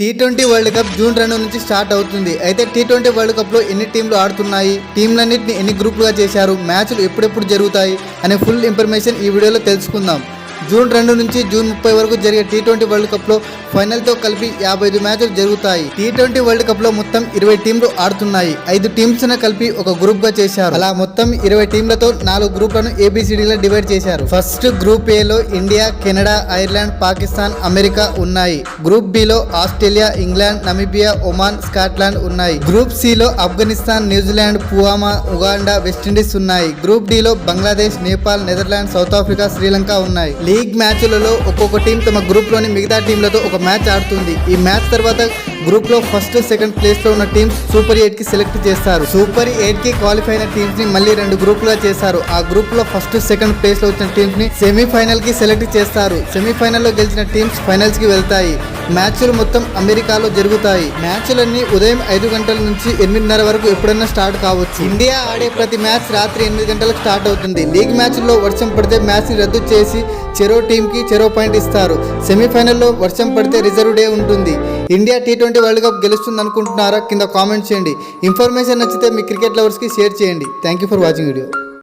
T twenty world cup June రెండు నుంచి start అవుతుంది. అయితే టీ ట్వంటీ వరల్డ్ కప్లో ఎన్ని టీంలు ఆడుతున్నాయి? టీంలన్నింటిని ఎన్ని గ్రూపులుగా చేశారు? మ్యాచ్లు ఎప్పుడెప్పుడు జరుగుతాయి? అనే ఫుల్ ఇన్ఫర్మేషన్ ఈ వీడియోలో తెలుసుకుందాం. జూన్ రెండు నుంచి జూన్ ముప్పై వరకు జరిగే టీ ట్వంటీ వరల్డ్ కప్లో ఫైనల్తో కలిపి యాభై ఐదు మ్యాచ్లు జరుగుతాయి. టీ ట్వంటీ వరల్డ్ కప్లో మొత్తం ఇరవై టీంలు ఆడుతున్నాయి. ఐదు టీమ్స్ కలిపి ఒక గ్రూప్గా చేశారు. అలా మొత్తం ఇరవై టీంలతో నాలుగు గ్రూప్లను ఏబిసిడిలో డివైడ్ చేశారు. ఫస్ట్ గ్రూప్ ఏలో India Canada Ireland Pakistan America ఉన్నాయి. Group below Australia England Namibia Oman Scotland ఉన్నాయి. గ్రూప్ సిలో Afghanistan New Zealand Papua Uganda West Indies ఉన్నాయి. Group డిలో Bangladesh Nepal Netherlands South Africa Sri Lanka ఉన్నాయి. League మ్యాచ్లలో ఒక్కొక్క team తమ గ్రూప్లోని మిగతా టీంలతో ఒక మ్యాచ్ ఆడుతుంది. ఈ మ్యాచ్ తర్వాత గ్రూప్లో ఫస్ట్ సెకండ్ ప్లేస్లో ఉన్న టీమ్స్ సూపర్ ఎయిట్కి సెలెక్ట్ చేస్తారు. సూపర్ ఎయిట్కి క్వాలిఫై అయిన టీమ్స్ని మళ్ళీ రెండు గ్రూపులుగా చేస్తారు. ఆ గ్రూప్లో ఫస్ట్ సెకండ్ ప్లేస్లో వచ్చిన టీమ్స్ని సెమీఫైనల్కి సెలెక్ట్ చేస్తారు. సెమీఫైనల్లో గెలిచిన టీమ్స్ ఫైనల్స్కి వెళ్తాయి. మ్యాచ్లు మొత్తం అమెరికాలో జరుగుతాయి. మ్యాచ్లన్నీ ఉదయం ఐదు గంటల నుంచి ఎనిమిదిన్నర వరకు ఎప్పుడైనా స్టార్ట్ కావచ్చు. ఇండియా ఆడే ప్రతి మ్యాచ్ రాత్రి ఎనిమిది గంటలకు స్టార్ట్ అవుతుంది. లీగ్ మ్యాచ్లో వర్షం పడితే మ్యాచ్ని రద్దు చేసి చెరో టీంకి చెరో పాయింట్ ఇస్తారు. సెమీఫైనల్లో వర్షం పడితే రిజర్వ్ డే ఉంటుంది. India T twenty world cup గెలుస్తుంది అనుకుంటున్నారా కింద కామెంట్ చేయండి. ఇన్ఫర్మేషన్ నచ్చితే మీ క్రికెట్ లవర్స్కి షేర్ చేయండి. Thank you for watching video.